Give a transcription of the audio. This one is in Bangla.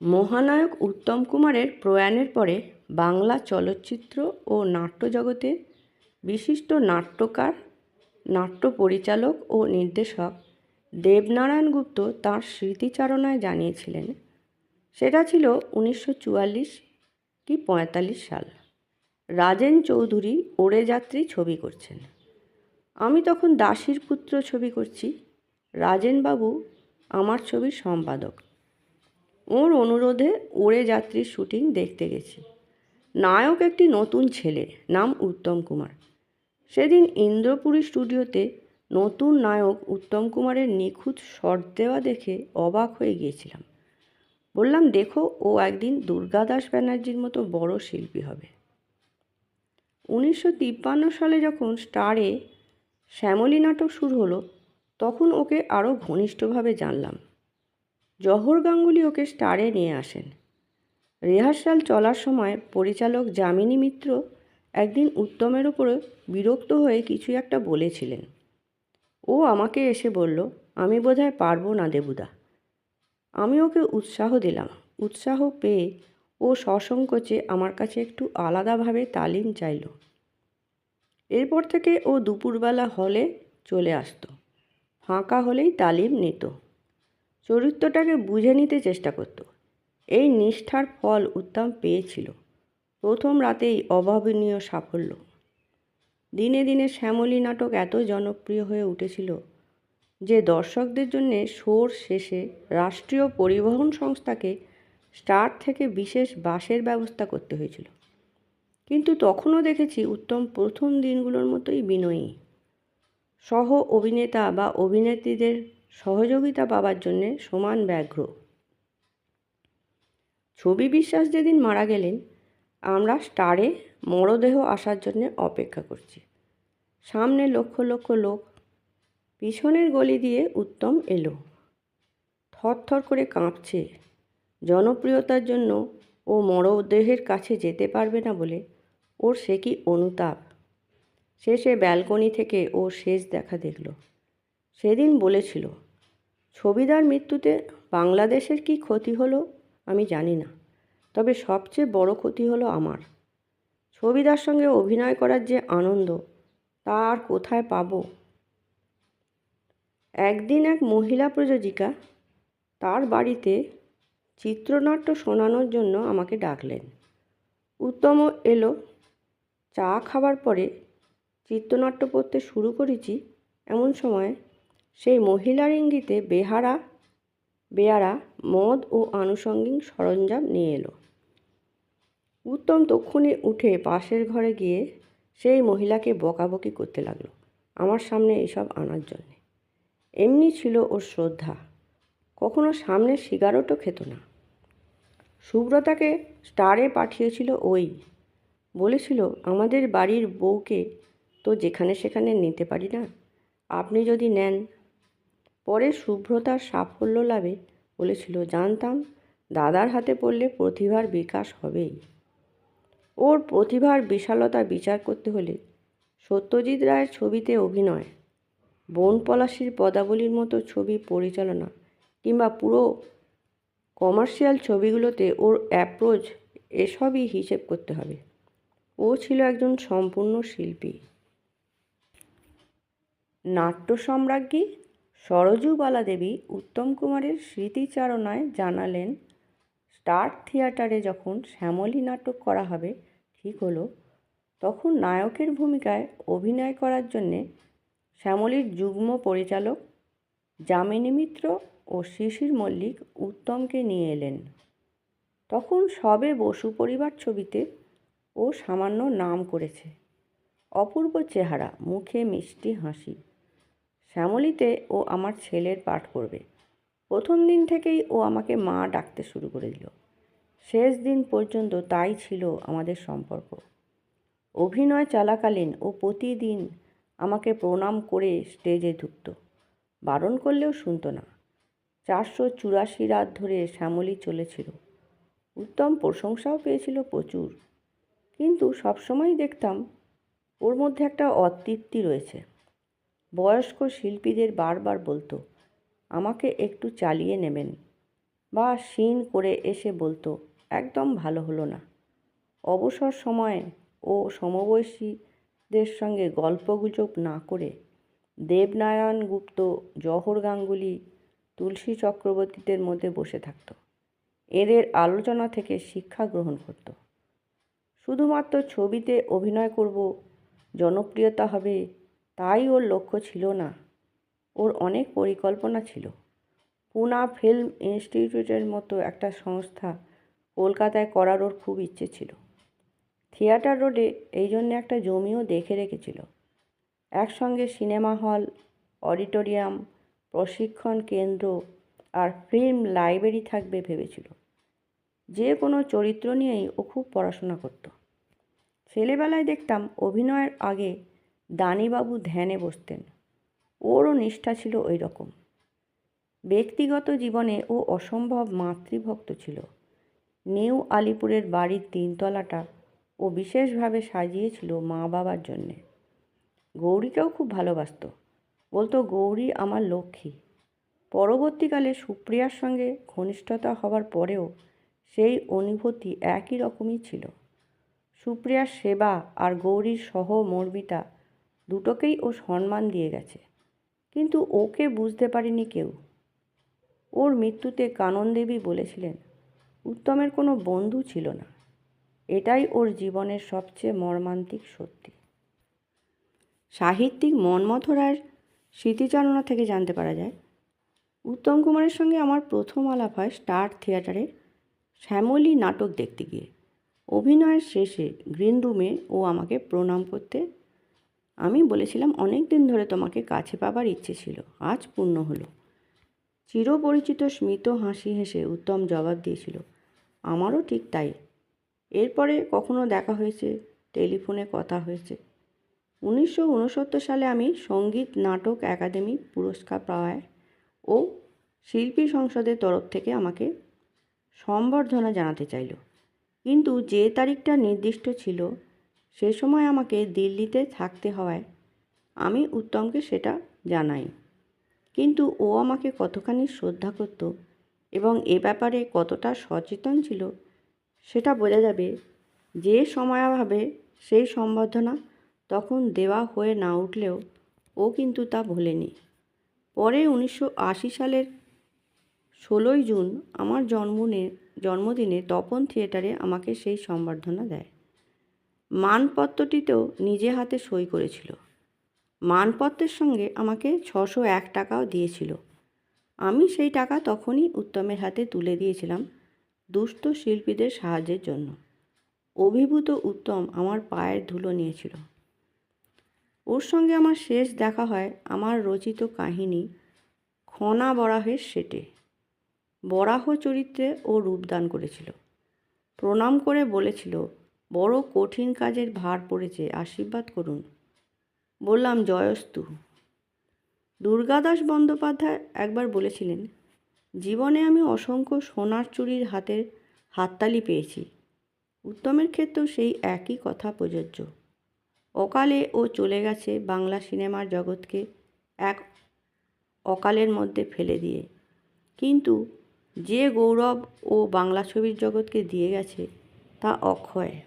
মহানায়ক উত্তম কুমারের প্রয়াণের পরে বাংলা চলচ্চিত্র ও নাট্যজগতের বিশিষ্ট নাট্যকার নাট্য পরিচালক ও নির্দেশক দেবনারায়ণ গুপ্ত তাঁর স্মৃতিচারণায় জানিয়েছিলেন। সেটা ছিল উনিশশো চুয়াল্লিশ কি পঁয়তাল্লিশ সাল। রাজেন চৌধুরী ওড়ে যাত্রী ছবি করছেন। আমি তখন দাসীর পুত্র ছবি করছি। রাজেনবাবু আমার ছবির সম্পাদক। ওর অনুরোধে ওড়ে যাত্রীর শুটিং দেখতে গেছি। নায়ক একটি নতুন ছেলে, নাম উত্তম কুমার। সেদিন ইন্দ্রপুরী স্টুডিওতে নতুন নায়ক উত্তম কুমারের নিখুঁত শট দেওয়া দেখে অবাক হয়ে গিয়েছিলাম। বললাম, দেখো, ও একদিন দুর্গাদাস ব্যানার্জির মতো বড় শিল্পী হবে। উনিশশো তিপ্পান্ন সালে যখন স্টারে শ্যামলী নাটক শুরু হলো, তখন ওকে আরও ঘনিষ্ঠভাবে জানলাম। জহর গাঙ্গুলি ওকে স্টারে নিয়ে আসেন। রিহার্সাল চলার সময় পরিচালক যামিনী মিত্র একদিন উত্তমের ওপরে বিরক্ত হয়ে কিছু একটা বলেছিলেন। ও আমাকে এসে বলল, আমি বোধহয় পারব না দেবুদা। আমি ওকে উৎসাহ দিলাম। উৎসাহ পেয়ে ও সসংকোচে আমার কাছে একটু আলাদাভাবে তালিম চাইল। এরপর থেকে ও দুপুরবেলা হলে চলে আসতো। ফাঁকা হলেই তালিম নিত। চরিত্রটাকে বুঝে নিতে চেষ্টা করত। এই নিষ্ঠার ফল উত্তম পেয়েছিল। প্রথম রাতেই অভাবনীয় সাফল্য। দিনে দিনে শ্যামলী নাটক এত জনপ্রিয় হয়ে উঠেছিল যে দর্শকদের জন্যে শোর শেষে রাষ্ট্রীয় পরিবহন সংস্থাকে স্টার থেকে বিশেষ বাসের ব্যবস্থা করতে হয়েছিল। কিন্তু তখনও দেখেছি উত্তম প্রথম দিনগুলোর মতোই বিনয়ী। সহ অভিনেতা বা অভিনেত্রীদের সহযোগিতা পাবার জন্যে সমান ব্যগ্র ছবি বিশ্বাস যেদিন মারা গেলেন, আমরা স্টারে মরদেহ আসার জন্যে অপেক্ষা করছি। সামনে লক্ষ লক্ষ লোক পিছনের গলি দিয়ে উত্তম এলো। থরথর করে কাঁপছে। জনপ্রিয়তার জন্য ও মরদেহের কাছে যেতে পারবে না বলে ওর সে কি অনুতাপ? শেষে ব্যালকনি থেকে ও শেষ দেখা দেখল। সেদিন বলেছিল, ছবিদার মৃত্যুতে বাংলাদেশের কি ক্ষতি হলো আমি জানি না, তবে সবচেয়ে বড় ক্ষতি হলো আমার। ছবিদার সঙ্গে অভিনয় করার যে আনন্দ, তা আর কোথায় পাবো? একদিন এক মহিলা প্রযোজিকা তার বাড়িতে চিত্রনাট্য শোনানোর জন্য আমাকে ডাকলেন। উত্তম এলো, চা খাবার পরে চিত্রনাট্য পড়তে শুরু করেছি এমন সময় সেই মহিলার ইঙ্গিতে বেহারা, বেয়ারা, মদ ও আনুষঙ্গিক সরঞ্জাম নিয়ে এলো। উত্তম তক্ষুনি উঠে পাশের ঘরে গিয়ে সেই মহিলাকে বকাবকি করতে লাগল। আমার সামনে এসব আনার জন্যে। এমনি ছিল ওর শ্রদ্ধা। কখনো সামনে সিগারেটও খেত না। সুব্রতাকে স্টারে পাঠিয়েছিল ওই। বলেছিল, আমাদের বাড়ির বউকে তো যেখানে সেখানে নিতে পারি না। আপনি যদি নেন পরে শুভ্রতার সাফল্য লাভে বলেছিল, জানতাম দাদার হাতে পড়লে প্রতিভার বিকাশ হবেই। ওর প্রতিভার বিশালতা বিচার করতে হলে সত্যজিৎ রায়ের ছবিতে অভিনয়, বন পলাশির পদাবলীর মতো ছবি পরিচালনা কিংবা পুরো কমার্শিয়াল ছবিগুলোতে ওর অ্যাপ্রোচ এসবই হিসেব করতে হবে। ও ছিল একজন সম্পূর্ণ শিল্পী। নাট্য সম্রাজ্ঞী সরজুবালা দেবী উত্তম কুমারের স্মৃতিচারণায় জানালেন, স্টার থিয়েটারে যখন শ্যামলী নাটক করা হবে, ঠিক হলো। তখন নায়কের ভূমিকায় অভিনয় করার জন্যে শ্যামলীর যুগ্ম পরিচালক যামিনী মিত্র ও শিশির মল্লিক উত্তমকে নিয়ে এলেন। তখন সবে বসু পরিবার ছবিতে ও সামান্য নাম করেছে। অপূর্ব চেহারা, মুখে মিষ্টি হাসি। শ্যামলীতে ও আমার ছেলের পাঠ করবে। প্রথম দিন থেকেই ও আমাকে মা ডাকতে শুরু করে দিল। শেষ দিন পর্যন্ত তাই ছিল আমাদের সম্পর্ক। অভিনয় চলাকালীন ও প্রতিদিন আমাকে প্রণাম করে স্টেজে ঢুকত। বারণ করলেও শুনতো না। চারশো চুরাশি রাত ধরে শ্যামলী চলেছিল। উত্তম প্রশংসাও পেয়েছিল প্রচুর। কিন্তু সবসময় দেখতাম ওর মধ্যে একটা অতৃপ্তি রয়েছে। বয়স্ক শিল্পীদের বারবার বলতো, আমাকে একটু চালিয়ে নেবেন। বা সিন করে এসে বলতো, একদম ভালো হলো না। অবসর সময়ে ও সমবয়সীদের সঙ্গে গল্পগুজব না করে দেবনারায়ণ গুপ্ত জহর গাঙ্গুলি তুলসী চক্রবর্তীদের মধ্যে বসে থাকত। এদের আলোচনা থেকে শিক্ষা গ্রহণ করত। শুধুমাত্র ছবিতে অভিনয় করব, জনপ্রিয়তা হবে তাই ওর লক্ষ্য ছিল না। ওর অনেক পরিকল্পনা ছিল। পুনা ফিল্ম ইনস্টিটিউটের মতো একটা সংস্থা কলকাতায় করার ওর খুব ইচ্ছে ছিল। থিয়েটার রোডে এই জন্যে একটা জমিও দেখে রেখেছিল। একসঙ্গে সিনেমা হল, অডিটোরিয়াম, প্রশিক্ষণ কেন্দ্র আর ফিল্ম লাইব্রেরি থাকবে ভেবেছিল। যে কোনো চরিত্র নিয়েই ও খুব পড়াশোনা করত। ছেলেবেলায় দেখতাম অভিনয়ের আগে দানিবাবু ধ্যানে বসতেন। ওরও নিষ্ঠা ছিল ওই রকম ব্যক্তিগত জীবনে ও অসম্ভব মাতৃভক্ত ছিল। নিউ আলিপুরের বাড়ির তিনতলাটা ও বিশেষভাবে সাজিয়েছিল মা বাবার জন্যে। গৌরীকেও খুব ভালোবাসত। বলতো, গৌরী আমার লক্ষ্মী। পরবর্তীকালে সুপ্রিয়ার সঙ্গে ঘনিষ্ঠতা হওয়ার পরেও সেই অনুভূতি একই রকমই ছিল। সুপ্রিয়ার সেবা আর গৌরীর সহমর্মিতা দুটোকেই ও সম্মান দিয়ে গেছে। কিন্তু ওকে বুঝতে পারেনি কেউ। ওর মৃত্যুতে কানন দেবী বলেছিলেন, উত্তমের কোনো বন্ধু ছিল না। এটাই ওর জীবনের সবচেয়ে মর্মান্তিক সত্যি। সাহিত্যিক মন্মথ রায়ের স্মৃতিচারণা থেকে জানতে পারা যায়, উত্তম কুমারের সঙ্গে আমার প্রথম আলাপ হয় স্টার থিয়েটারে শ্যামলী নাটক দেখতে গিয়ে। অভিনয়ের শেষে গ্রিন রুমে ও আমাকে প্রণাম করতে আমি বলেছিলাম অনেক দিন ধরে তোমাকে কাছে পাবার ইচ্ছে ছিল, আজ পূর্ণ হলো। চিরপরিচিত স্মিত হাসি হেসে উত্তম জবাব দিয়েছিল, আমারও ঠিক তাই। এরপরে কখনো দেখা হয়েছে, টেলিফোনে কথা হয়েছে। উনিশশো উনসত্তর সালে আমি সংগীত নাটক একাডেমি পুরস্কার পাওয়ায় ও শিল্পী সংসদের তরফ থেকে আমাকে সম্বর্ধনা জানাতে চাইল। কিন্তু যে তারিখটা নির্দিষ্ট ছিল সে সময় আমাকে দিল্লিতে থাকতে হওয়ায় আমি উত্তমকে সেটা জানাই। কিন্তু ও আমাকে কতখানি শ্রদ্ধা করত এবং এ ব্যাপারে কতটা সচেতন ছিল, সেটা বোঝা যাবে যে সময়াভাবে সেই সম্বর্ধনা তখন দেওয়া হয়ে না উঠলেও ও কিন্তু তা ভোলেনি। পরে উনিশশো আশি সালের ষোলোই জুন আমার জন্মদিনে জন্মদিনে তপন থিয়েটারে আমাকে সেই সম্বর্ধনা দেয়। মানপত্রটিতেও নিজে হাতে সই করেছিল। মানপত্রের সঙ্গে আমাকে ছশো এক টাকাও দিয়েছিল। আমি সেই টাকা তখনই উত্তমের হাতে তুলে দিয়েছিলাম দুস্থ শিল্পীদের সাহায্যের জন্য। অভিভূত উত্তম আমার পায়ের ধুলো নিয়েছিল। ওর সঙ্গে আমার শেষ দেখা হয় আমার রচিত কাহিনী খনা বরাহের সেটে। বরাহ চরিত্রে ও রূপদান করেছিল। প্রণাম করে বলেছিল বড় কঠিন কাজের ভার পড়েছে, আশীর্বাদ করুন। বললাম, জয়স্তু। দুর্গাদাস বন্দ্যোপাধ্যায় একবার বলেছিলেন, জীবনে আমি অসংখ্য সোনার চুরির হাতের হাততালি পেয়েছি। উত্তমের ক্ষেত্রেও সেই একই কথা প্রযোজ্য। অকালে ও চলে গেছে বাংলা সিনেমার জগৎকে এক অকালের মধ্যে ফেলে দিয়ে। কিন্তু যে গৌরব ও বাংলা ছবির জগৎকে দিয়ে গেছে তা অক্ষয়।